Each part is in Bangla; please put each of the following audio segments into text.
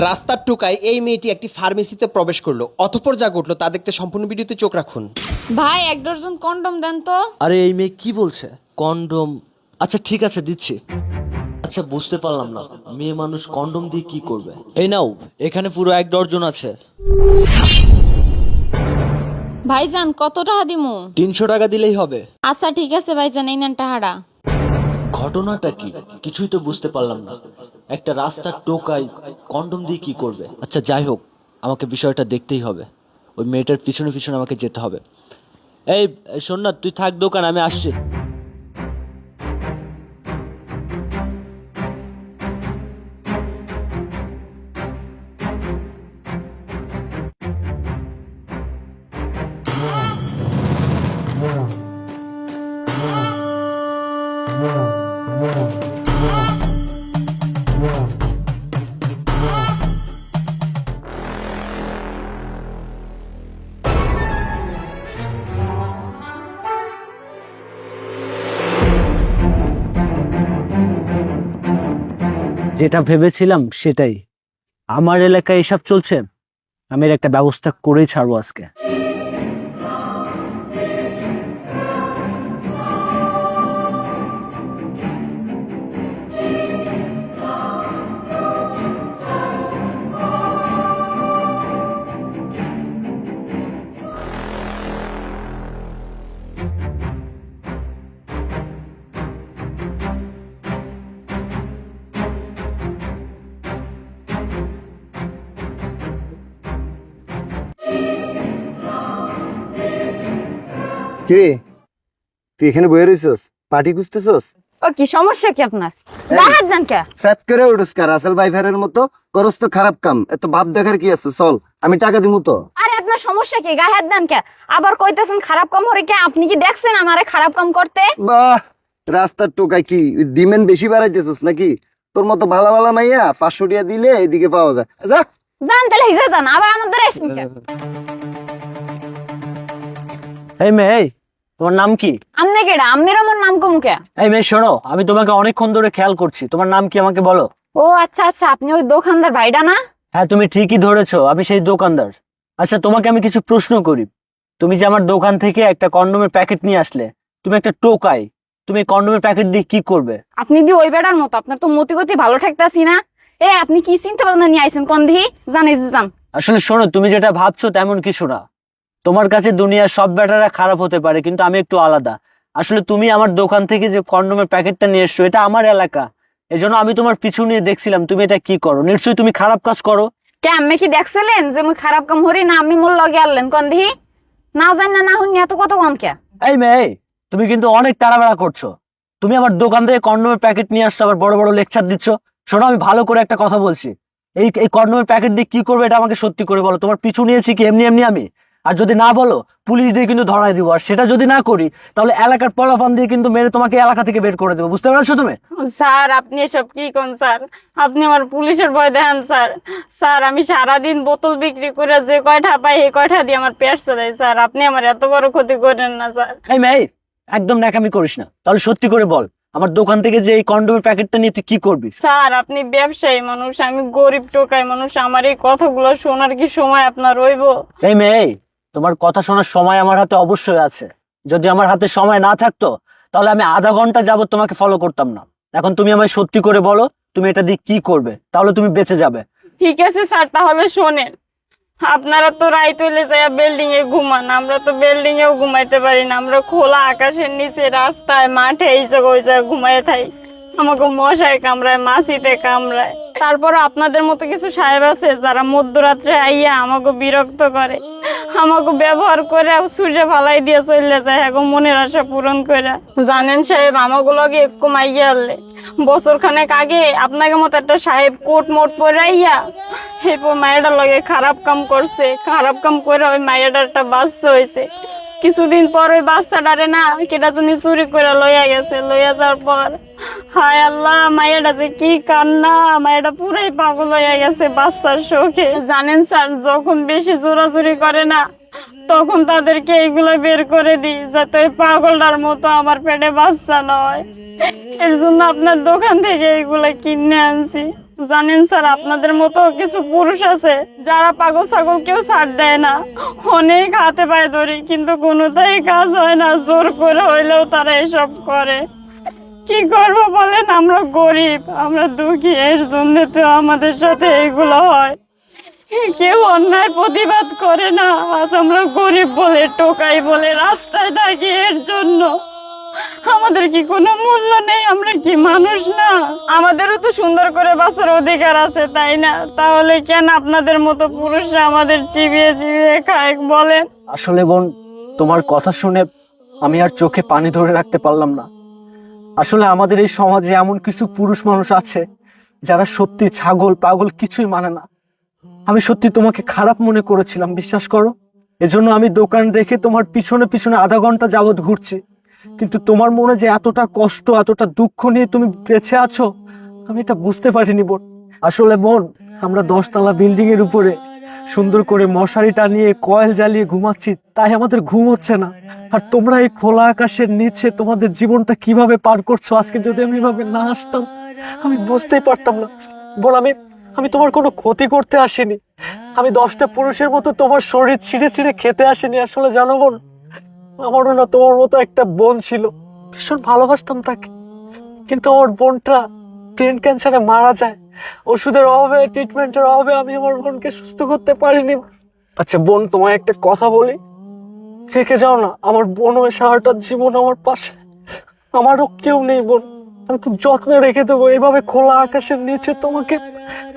রাস্তার টোকায় এই মেয়েটি একটি ফার্মেসিতে প্রবেশ করল। অতঃপর যা ঘটলো তা দেখতে সম্পূর্ণ ভিডিওতে চোখ রাখুন। ভাই এক ডজন কন্ডম দেন তো। আরে এই মেয়ে কি বলছে? কন্ডম? আচ্ছা ঠিক আছে দিচ্ছি। আচ্ছা বুঝতে পারলাম না। মেয়ে মানুষ কন্ডম দিয়ে কি করবে? এই নাও এখানে পুরো এক ডর্জন আছে। ভাইজান কত টাকা দিমু? তিনশো টাকা দিলেই হবে। আচ্ছা ঠিক আছে ভাইজান এই নেন টাকাটা। ঘটনাটা কি? কিছুই তো বুঝতে পারলাম না। একটা রাস্তার টোকাই কন্ডম দিয়ে কি করবে? আচ্ছা যাই হোক, আমাকে বিষয়টা দেখতেই হবে। ওই মেয়েটার পিছনে পিছনে আমাকে যেতে হবে। এই শোন না তুই থাক দোকান, আমি আসছি। যেটা ভেবেছিলাম সেটাই। আমার এলাকায় এসব চলছে আমি একটা ব্যবস্থা করেই ছাড়বো আজকে। কিরে তুই এখানে বয়ে রইছস? পার্টি খুঁজতেছস? ও কি সমস্যা কি আপনার? দেন কে? করে উঠস কার আসল বাইফারের মতো করস তো খারাপ কাম। এত ভাব দেখার কি আছে? চল আমি টাকা দিমু তো। আরে আপনার সমস্যা কি? গায়ে হাত দেন কে? আবার কইতেছেন খারাপ কাম হরে কে? আপনি কি দেখছেন আমারে খারাপ কাম করতে? বাহ! রাস্তার টোকায় কি ডিমেন্ড বেশি বাড়াইতেছস নাকি? তোর মতো ভালো ভালো মাইয়া পাঁচশো টাকা দিলে এদিকে পাওয়া যায়। যা। যান তাহলে হিজে যান আবার আমাদের এই মেয়ে এই, তোমার নাম কি? আমনে কেডা? আম্মের আমার নাম কমুকে এই মেয়ে শোনো আমি তোমাকে অনেকক্ষণ ধরে খেয়াল করছি। তোমার নাম কি আমাকে বলো? ও আচ্ছা আচ্ছা আপনি ওই দোকানদার ভাইডা না? হ্যাঁ তুমি ঠিকই ধরেছো আমি সেই দোকানদার। আচ্ছা তোমাকে আমি কিছু প্রশ্ন করি। তুমি যে আমার দোকান থেকে একটা কন্ডোমের প্যাকেট নিয়ে আসলে তুমি একটা টোকাই তুমি কন্ডোমের প্যাকেট দিয়ে কি করবে? আপনি দি ওই বেড়ার মতো? আপনার তো মতি গতি ভালো ঠেকতাছি না। এ আপনি কি চিন্তা ভাবনা নিয়ে আইছেন কোন দিহি জান। আসলে শোনো তুমি যেটা ভাবছ তেমন কিছু না। তোমার কাছে দুনিয়ার সব ব্যাটারা খারাপ হতে পারে কিন্তু আমি একটু আলাদা। আসলে তুমি আমার দোকান থেকে যে কন্ডোমের প্যাকেটটা নিয়ে এসছো এটা আমার এলাকা। এজন্য আমি তোমার পিছু নিয়ে দেখছিলাম তুমি এটা কি করো? নিশ্চয়ই তুমি খারাপ কাজ করো। কে আমি কি দেখছিলেন যে মুই খারাপ কাম হরি না? আমি মোর লগে আনলেন কোন দিহি? না জান না না হুন এত কত কোন কে? এই মেয়ে তুমি কিন্তু অনেক তাড়াবেড়া করছ। তুমি আমার দোকান থেকে কন্ডোমের প্যাকেট নিয়ে আসছো আবার বড় বড় লেকচার দিচ্ছ। শোনো আমি ভালো করে একটা কথা বলছি। এই এই কন্ডোমের প্যাকেট দিয়ে কি করবে এটা আমাকে সত্যি করে বলো। তোমার পিছু নিয়েছি কি এমনি এমনি আমি? আর যদি না বলো পুলিশ দিয়ে কিন্তু ধরাই দিব। আর সেটা যদি না করি তাহলে এলাকার পলাফান দিয়ে কিন্তু মেরে তোমাকে এলাকা থেকে বের করে দেবো। বুঝতে পারছ তুমি? স্যার আপনি এসব কি কোন স্যার? আপনি আমার পুলিশের ভয় দেখান স্যার। স্যার আমি সারাদিন বোতল বিক্রি করে যে কয়টা পাই এই কয়টা দিয়ে আমার পেট চলে স্যার। আপনি আমার এত বড় ক্ষতি করেন না স্যার। এই মেয়ে একদম ন্যাকামি করিস না। তাহলে সত্যি করে বল আমার দোকান থেকে যে এই কন্ডোমের প্যাকেটটা নিয়ে তুই কি করবি? স্যার আপনি ব্যবসায়ী মানুষ আমি গরিব টোকাই মানুষ আমার এই কথাগুলো শোনার কি সময় আপনার রইব এই মেয়ে তোমার কথা শোনার সময় আমার হাতে অবশ্যই আছে। যদি আমার হাতে সময় না থাকতো, তাহলে আমি আধা ঘণ্টা যাবত তোমাকে ফলো করতাম না। এখন তুমি আমায় সত্যি করে বলো, তুমি এটা দিয়ে কি করবে, তাহলে তুমি বেঁচে যাবে। ঠিক আছে স্যার, তাহলে শোনেন। আপনারা তো রাইত হইলে যায় বিল্ডিং এ ঘুমান, আমরা তো বিল্ডিং এও ঘুমাইতে পারি না। আমরা খোলা আকাশের নিচে রাস্তায়, মাঠে এই জায়গায়, ওই জায়গায় ঘুমাই থাই আমাকে মশায় কামড়ায় মাছিতে কামড়ায়। তারপর আপনাদের মতো কিছু সাহেব আছে, যারা মধ্যরাত্রে আইয়া আমাকে বিরক্ত করে। আমাকে ব্যবহার করে সূর্য ফালাই দিয়ে চলে যায় এখন মনের আশা পূরণ করে। জানেন সাহেব আমাকে লগে একটু মাইয়া আনলে বছর খানেক আগে আপনাকে মতো একটা সাহেব কোট মোট পরে আইয়া এরপর মায়েরটার লগে খারাপ কাম করছে। খারাপ কাম করে ওই মায়েরটার একটা বাস হয়েছে। কিছুদিন পর ওই বাচ্চাটারে না কেটা জানি চুরি করে লইয়া গেছে, লইয়া যাওয়ার পর, হায় আল্লাহ মায়েরটা যে কি কান্না মায়েরটা পুরাই পাগল হইয়া গেছে বাচ্চার শোকে। জানেন স্যার, যখন বেশি জোরাজুরি করে না, তখন তাদেরকে এগুলো বের করে দিই, যাতে ওই পাগলটার মতো আমার পেটে বাচ্চা নয়। এর জন্য আপনার দোকান থেকে এগুলো কিনে আনছি। জানেন স্যার, আপনাদের মতো কিছু পুরুষ আছে যারা পাগল ছাগল কেউ ছাড় দেয় না। অনেক হাতে পায়ে ধরি, কিন্তু কোনোটাই কাজ হয় না। জোর করে হইলেও তারা এসব করে। কি করব বলেন? আমরা গরিব, আমরা দুঃখী, এর জন্য তো আমাদের সাথে এগুলো হয়। কেউ অন্যায় প্রতিবাদ করে না। আজ আমরা গরিব বলে, টোকাই বলে, রাস্তায় থাকি এর জন্য আমাদের কি কোনো মূল্য নেই? আমরা কি মানুষ না? আমাদেরও তো সুন্দর করে বাঁচার অধিকার আছে, তাই না? তাহলে কেন আপনাদের মতো পুরুষরা আমাদের চিবিয়ে চিবিয়ে খায়, বলেন? আসলে বোন, তোমার কথা শুনে আমি আর চোখে পানি ধরে রাখতে পারলাম না। আসলে আমাদের এই সমাজে এমন কিছু পুরুষ মানুষ আছে, যারা সত্যি ছাগল, পাগল কিছুই মানে না। আমি সত্যি তোমাকে খারাপ মনে করেছিলাম, বিশ্বাস করো? এজন্য আমি দোকান রেখে তোমার পিছনে পিছনে আধা ঘণ্টা যাবত ঘুরছি। কিন্তু তোমার মনে যে এতটা কষ্ট, এতটা দুঃখ নিয়ে তুমি বেঁচে আছো, আমি এটা বুঝতে পারিনি বোন। আসলে বোন, আমরা দশতলা বিল্ডিং এর উপরে সুন্দর করে মশারি টানিয়ে কয়েল জ্বালিয়ে ঘুমাচ্ছি, তাই আমাদের ঘুম হচ্ছে না। আর তোমরা এই খোলা আকাশের নিচে তোমাদের জীবনটা কীভাবে পার করছ? আজকে যদি আমি এভাবে না আসতাম, আমি বুঝতেই পারতাম না। বল আমি আমি তোমার কোনো ক্ষতি করতে আসিনি। আমি দশটা পুরুষের মতো তোমার শরীর ছিঁড়ে ছিঁড়ে খেতে আসিনি। আসলে জানো বোন আমারও না তোমার মতো একটা বোন ছিল। ভীষণ ভালোবাসতাম তাকে। কিন্তু আমার বোনটা ব্রেন ক্যান্সারে মারা যায়। ওষুধের অভাবে ট্রিটমেন্টের অভাবে আমি আমার বোনকে সুস্থ করতে পারিনি। আচ্ছা বোন, তোমায় একটা কথা বলি। থেকে যাও না, আমার বোন ওই সারাটা জীবন আমার পাশে। আমারও কেউ নেই, বোন। আমি খুব যত্নে রেখে দেবো। এভাবে খোলা আকাশের নিচে তোমাকে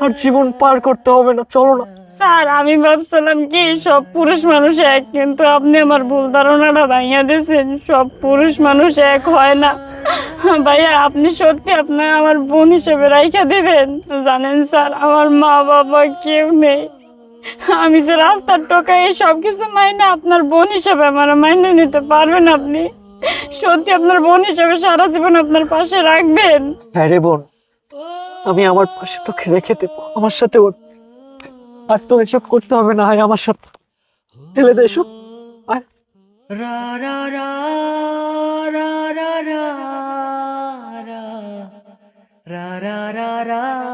আর জীবন পার করতে হবে না। চলো না। স্যার, আমি ভাবছিলাম কি, সব পুরুষ মানুষ এক, কিন্তু আপনি আমার ভুল ধারণাটা ভাঙিয়ে দিয়েছেন। সব পুরুষ মানুষ এক হয় না। ভাইয়া, আপনি সত্যি আপনার আমার বোন হিসেবে রাইখা দিবেন? জানেন স্যার, আমার মা বাবা কেউ নেই। আমি যে রাস্তার টোকাই সব কিছু মাইনে আপনার বোন হিসেবে আমার মাইনে নিতে পারবেন আপনি? সত্যি আপনার বোন হিসেবে সারা জীবন আপনার পাশে রাখবেন হ্যাঁ রে বোন আমি আমার পাশে তোকে রেখে দেবো আমার সাথে ওর আর তো এসব করতে হবে না হয় আমার সাথে ফেলে দে এসব ra ra ra ra ra ra ra